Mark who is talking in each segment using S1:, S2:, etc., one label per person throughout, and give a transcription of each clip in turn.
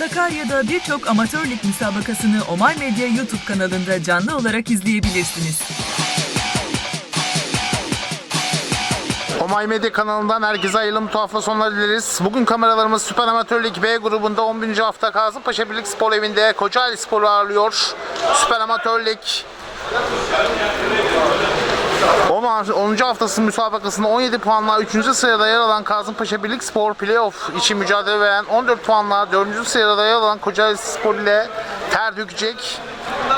S1: Sakarya'da birçok amatör lig müsabakasını Omay Medya YouTube kanalında canlı olarak izleyebilirsiniz.
S2: Omay Medya kanalından herkese hayırlı mutlu hafta sonları dileriz. Bugün kameralarımız Süper Amatör Lig B grubunda 11. hafta Kazımpaşa Birlik Spor Evi'nde Kocaeli Spor'u ağırlıyor. Süper Amatör Lig 10. 10. haftası müsabakasında 17 puanla 3. sırada yer alan Kazımpaşa Birlik Spor playoff için mücadele veren 14 puanla 4. sırada yer alan Kocaeli Spor ile ter dökecek.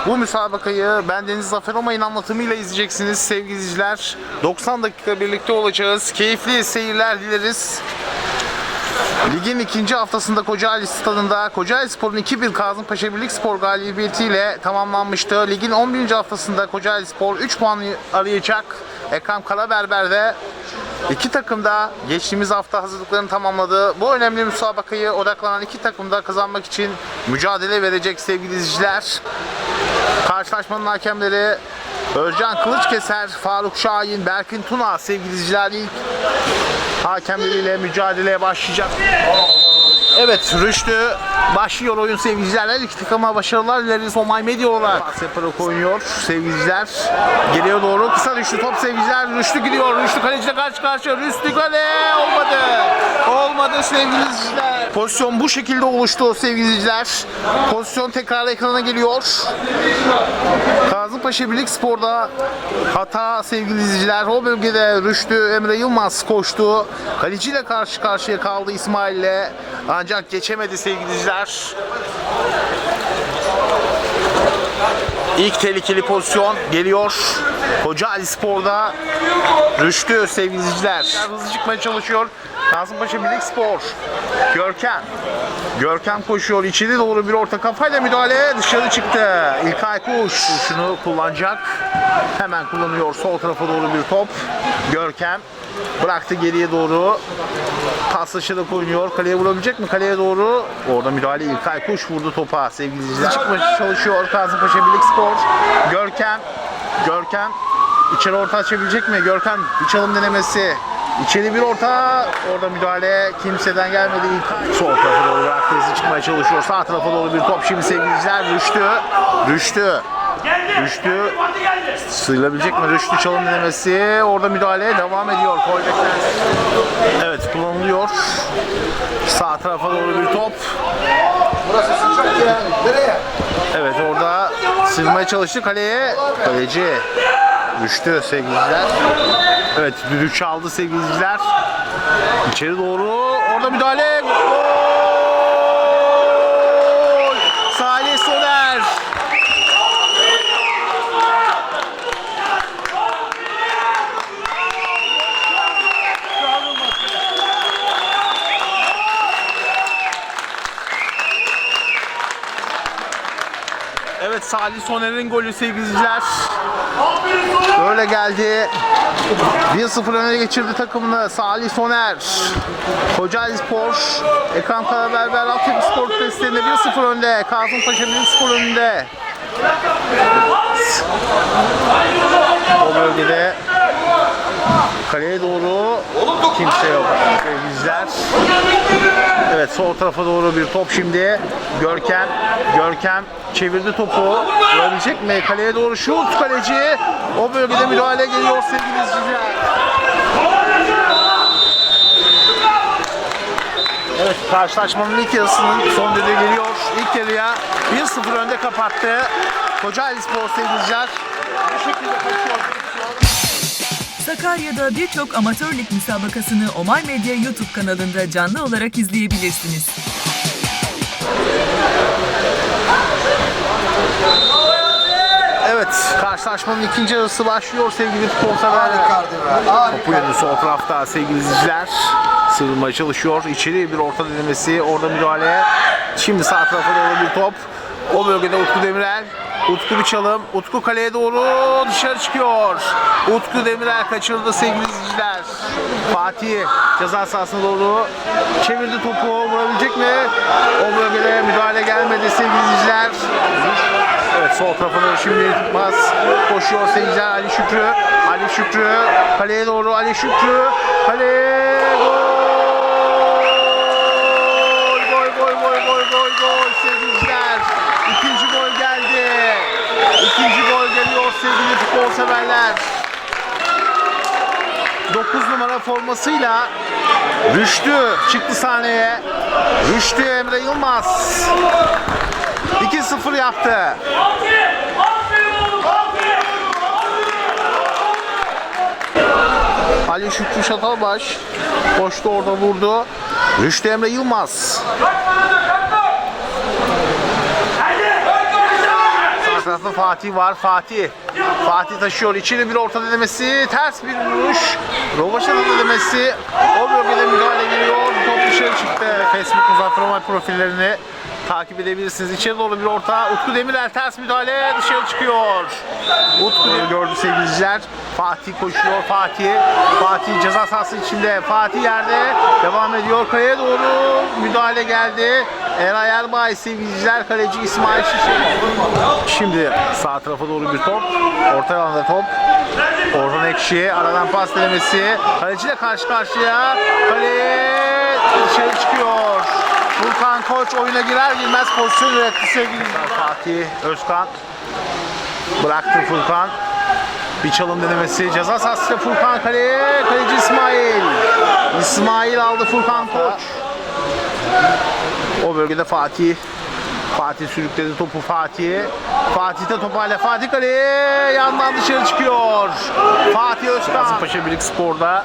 S2: Bu müsabakayı ben Deniz Zafer Omay'ın anlatımıyla izleyeceksiniz sevgili izleyiciler. 90 dakika birlikte olacağız. Keyifli seyirler dileriz. Ligin ikinci haftasında Kocaeli stadında Kocaeli Spor'un 2-1 Kazımpaşa Birlik Spor galibiyetiyle tamamlanmıştı. Ligin 11. haftasında Kocaeli Spor 3 puan arayacak. Ekrem Karaberber'de iki takım da geçtiğimiz hafta hazırlıklarını tamamladı. Bu önemli müsabakayı odaklanan iki takım da kazanmak için mücadele verecek sevgili izleyiciler. Karşılaşmanın hakemleri Özcan Kılıçkeser, Faruk Şahin, Berkin Tuna sevgili izleyiciler ilk hakemleriyle mücadeleye başlayacak. Evet Rüştü başlıyor oyun sevgiliciler. İki takıma başarılar dileriz. Omay Medya olarak pas yaparak oynuyor sevgiliciler. Geriye doğru kısa düştü top sevgiliciler. Rüştü gidiyor. Rüştü kaleciyle karşı karşıya. Rüştü kale olmadı. Olmadı sevgili izleyiciler. Pozisyon bu şekilde oluştu sevgili izleyiciler. Pozisyon tekrar ekrana geliyor. Kazımpaşa Birlik Spor'da hata sevgili. O bölgede Rüştü Emre Yılmaz koştu. Kaleciyle karşı karşıya kaldı İsmail'le. Ancak geçemedi sevgili izleyiciler. İlk tehlikeli pozisyon geliyor. Kocaeli Spor'da Rüştü sevgili izleyiciler. Hızlı çıkmaya çalışıyor. Kasımpaşa Birlik Spor. Görkem. Görkem koşuyor. içeri doğru bir orta kafayla müdahale. Dışarı çıktı. İlkay Kuş şunu kullanacak. Hemen kullanıyor. Sol tarafa doğru bir top. Görkem. Bıraktı geriye doğru. Paslaşarak oynuyor. Kaleye vurabilecek mi? Kaleye doğru. Orada müdahale İlkay Kuş vurdu topa sevgili izleyiciler. Çıkmaya çalışıyor Kasımpaşa Birlik Spor. Görkem. Görkem. İçeri orta açabilecek mi? Görkem bir çalım denemesi. İçeri bir orta. Orada müdahale kimseden gelmedi. İlk sol tarafa doğru. Hızlı çıkmaya çalışıyor. Sağ tarafa doğru bir top. Şimdi sevgili izleyiciler. Rüştü. Rüştü. Sıyılabilecek mi? Rüştü çalım denemesi. Orada müdahale devam ediyor. Koybekler. Evet kullanılıyor. Sağ tarafa doğru bir top. Evet orada sığmaya çalıştı kaleye. Kaleci düştü sevgiliciler. Evet düdük çaldı sevgiliciler. İçeri doğru orada müdahale. Gol! Salih Soner. Evet Salih Soner'in golü sevgili izleyiciler. Böyle geldi. 1-0 öne geçirdi takımını Salih Soner. Kocaeli Spor, Ekran Karaberber Altyapı Spor testlerinde 1-0 önde. Kasımpaşa Büyük Spor önünde. O bölgede kaleye doğru kimse yok. Bizler. Evet sol tarafa doğru bir top şimdi. Görkem. Görkem çevirdi topu. Vurabilecek mi? Kaleye doğru şut kaleci. O bölgede müdahale geliyor sevgili izleyiciler. Evet karşılaşmanın ilk yarısının son düdüğü geliyor. İlk yarıya 1-0 önde kapattı. Kocaeli Spor sevgili izleyiciler. Bu şekilde koşuyor.
S1: Sakarya'da birçok amatör lig müsabakasını Omay Medya YouTube kanalında canlı olarak izleyebilirsiniz.
S2: Evet, karşılaşmanın ikinci yarısı başlıyor sevgili futbol severler. Topu yönü sol tarafta sevgili izleyiciler. Sıyrılmaya çalışıyor. İçeri bir orta denemesi. Orada müdahale. Şimdi sağ tarafa doğru bir top. O bölgede Utku Demirel. Utku bir çalım. Utku kaleye doğru dışarı çıkıyor. Utku Demirel kaçırdı sevgili izleyiciler. Fatih ceza sahasına doğru çevirdi topu. Vurabilecek mi? O bölgede müdahale gelmedi sevgili izleyiciler. Evet sol tarafına şimdi tutmaz. Koşuyor seyirciler Ali Şükrü. Ali Şükrü kaleye doğru Ali Şükrü. Kale gol! Gol gol gol gol gol, sevgiliciler. İkinci gol geldi. İkinci gol geliyor sevgili futbol severler. 9 numara formasıyla Rüştü çıktı sahneye. Rüştü Emre Yılmaz 2-0 yaptı. Ali Şükrü Şatalbaş boşta orada vurdu. Rüştü Emre Yılmaz. Sağ Fatih var. Fatih. Fatih taşıyor. İçeri bir orta denemesi. Ters bir vuruş. Rovaşa'nın denemesi. O bölgede müdahale geliyor. Top dışarı çıktı. Facebook Muzaffer profillerini takip edebilirsiniz. İçeri doğru bir orta. Utku Demirel ters müdahale dışarı çıkıyor. Utku Demir gördü sevgiliciler. Fatih koşuyor. Fatih. Fatih ceza sahası içinde. Fatih yerde. Devam ediyor. Kayaya doğru müdahale geldi. Eray Erbay sevgiliciler. Kaleci İsmail Şişe. Şimdi sağ tarafa doğru bir top. Orta alanda top. Orhan Ekşi aradan pas denemesi. Kaleciyle karşı karşıya. Kale dışarı çıkıyor. Furkan Koç oyuna girer girmez pozisyon üretti sevgili Fatih Özkan. Bıraktı Furkan. Bir çalım denemesi. Ceza sahasıyla Furkan kaleye. Kaleci İsmail. İsmail aldı Furkan Koç. O bölgede Fatih. Fatih sürükledi topu Fatih. Fatih de topayla Fatih kaleye yandan dışarı çıkıyor. Fatih Özkan. Gazipaşa Birlik Spor'da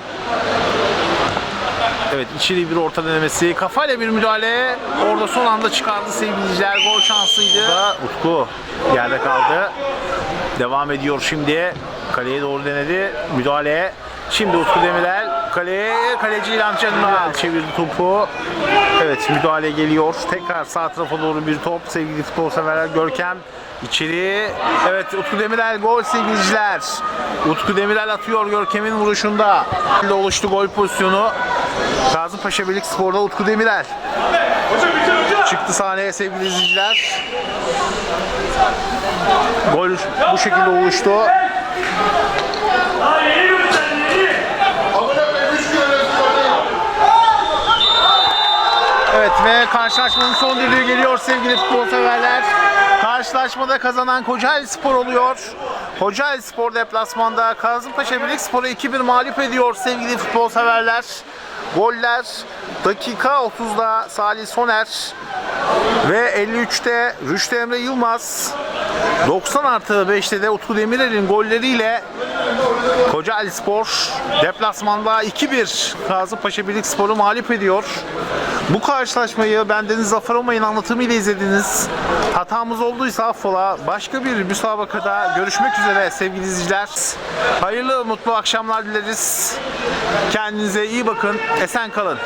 S2: Evet içeri bir orta denemesi. Kafayla bir müdahale. Orada son anda çıkardı sevgiliciler. Gol şansıydı. Da Utku yerde kaldı. Devam ediyor şimdi. Kaleye doğru denedi. Müdahale. Şimdi Utku Demirel kaleye kaleci İlhan Can'la çevirdi topu. Evet müdahale geliyor. Tekrar sağ tarafa doğru bir top. Sevgili futbol severler Görkem içeri. Evet Utku Demirel gol sevgiliciler. Utku Demirel atıyor Görkem'in vuruşunda. Oluştu gol pozisyonu. Gazipaşa Birlik Spor'da Utku Demirel. Çıktı sahneye sevgili izleyiciler. Gol bu şekilde oluştu. Evet ve karşılaşmanın son düdüğü geliyor sevgili futbol severler. Karşılaşmada kazanan Kocaeli Spor oluyor. Kocaeli Spor deplasmanda Kazımpaşa Birlik Spor'u 2-1 mağlup ediyor sevgili futbol severler. Goller dakika 30'da Salih Soner ve 53'te Rüştü Emre Yılmaz 90 artı 5'te de Utku Demirel'in golleriyle Kocaeli Spor deplasmanda 2-1 Kazımpaşa Birlik Spor'u mağlup ediyor. Bu karşılaşmayı bendeniz Zafer Omay'ın anlatımıyla izlediniz. Hatamız olduysa affola. Başka bir müsabakada görüşmek üzere sevgili izleyiciler. Hayırlı mutlu akşamlar dileriz. Kendinize iyi bakın. Esen kalın.